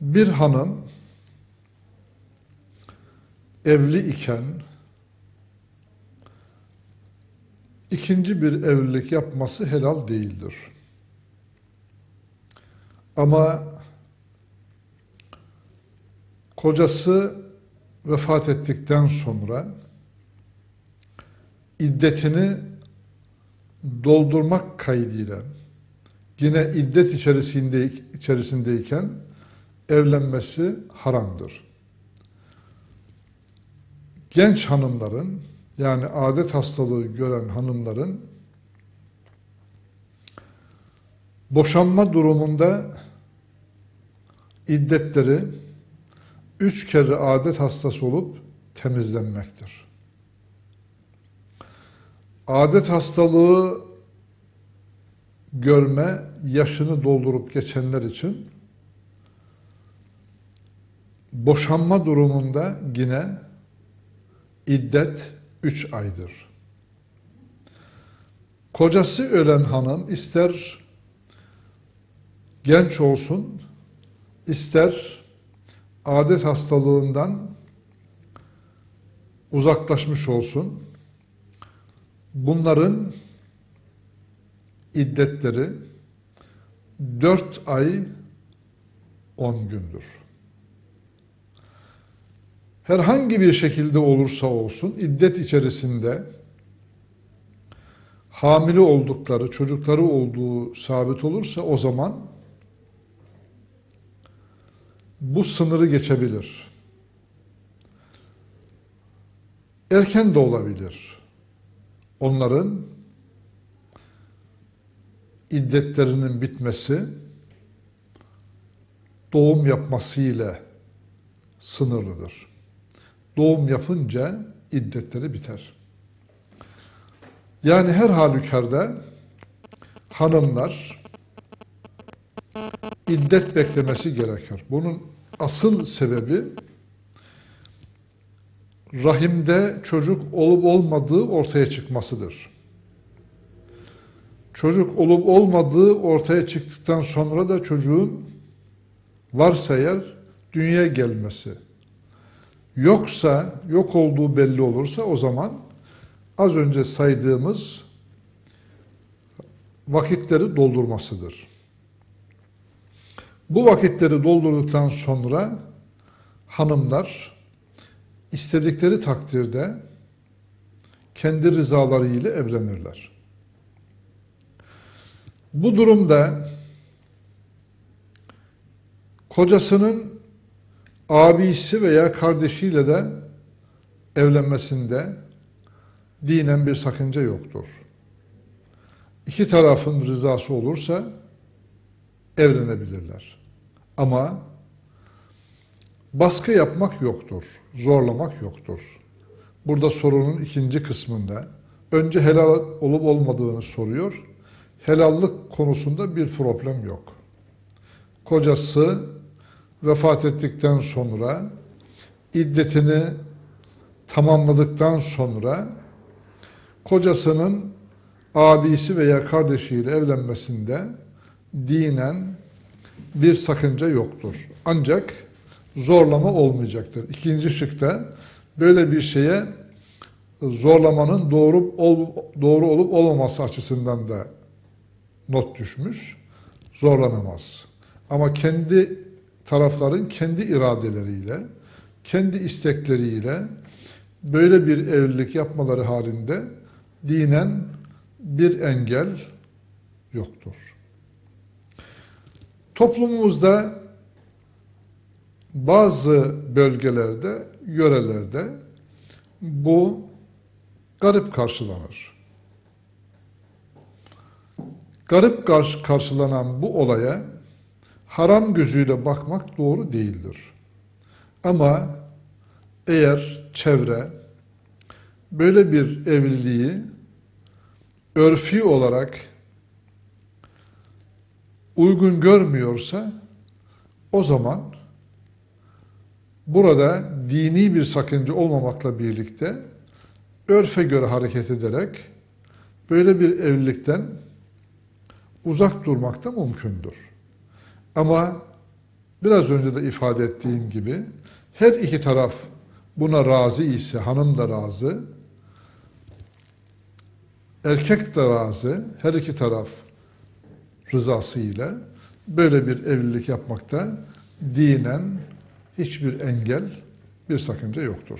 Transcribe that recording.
Bir hanım evli iken ikinci bir evlilik yapması helal değildir. Ama kocası vefat ettikten sonra iddetini doldurmak kaydıyla yine iddet içerisinde, içerisindeyken evlenmesi haramdır. Genç hanımların yani adet hastalığı gören hanımların boşanma durumunda iddetleri üç kere adet hastası olup temizlenmektir. Adet hastalığı görme yaşını doldurup geçenler için boşanma durumunda yine iddet üç aydır. Kocası ölen hanım ister genç olsun, ister adet hastalığından uzaklaşmış olsun, bunların iddetleri dört ay on gündür. Herhangi bir şekilde olursa olsun iddet içerisinde hamile oldukları, çocukları olduğu sabit olursa o zaman bu sınırı geçebilir. Erken de olabilir. Onların iddetlerinin bitmesi doğum yapmasıyla sınırlıdır. Doğum yapınca iddetleri biter. Yani her halükarda hanımlar iddet beklemesi gerekir. Bunun asıl sebebi rahimde çocuk olup olmadığı ortaya çıkmasıdır. Çocuk olup olmadığı ortaya çıktıktan sonra da çocuğun varsa eğer dünyaya gelmesi. Yoksa, yok olduğu belli olursa o zaman az önce saydığımız vakitleri doldurmasıdır. Bu vakitleri doldurduktan sonra hanımlar istedikleri takdirde kendi rızaları ile evlenirler. Bu durumda kocasının abisi veya kardeşiyle de evlenmesinde dinen bir sakınca yoktur. İki tarafın rızası olursa evlenebilirler. Ama baskı yapmak yoktur, zorlamak yoktur. Burada sorunun ikinci kısmında önce helal olup olmadığını soruyor. Helallik konusunda bir problem yok. Kocası vefat ettikten sonra iddetini tamamladıktan sonra kocasının abisi veya kardeşiyle evlenmesinde dinen bir sakınca yoktur. Ancak zorlama olmayacaktır. İkinci şıkta böyle bir şeye zorlamanın doğru ol, doğru olup olmaması açısından da not düşmüş. Zorlanamaz. Ama kendi tarafların kendi iradeleriyle, kendi istekleriyle böyle bir evlilik yapmaları halinde dinen bir engel yoktur. Toplumumuzda bazı bölgelerde, yörelerde bu garip karşılanır. Garip karşılanan bu olaya haram gözüyle bakmak doğru değildir. Ama eğer çevre böyle bir evliliği örfi olarak uygun görmüyorsa o zaman burada dini bir sakınca olmamakla birlikte örfe göre hareket ederek böyle bir evlilikten uzak durmak da mümkündür. Ama biraz önce de ifade ettiğim gibi her iki taraf buna razı ise hanım da razı, erkek de razı, her iki taraf rızasıyla böyle bir evlilik yapmakta dinen hiçbir engel, bir sakınca yoktur.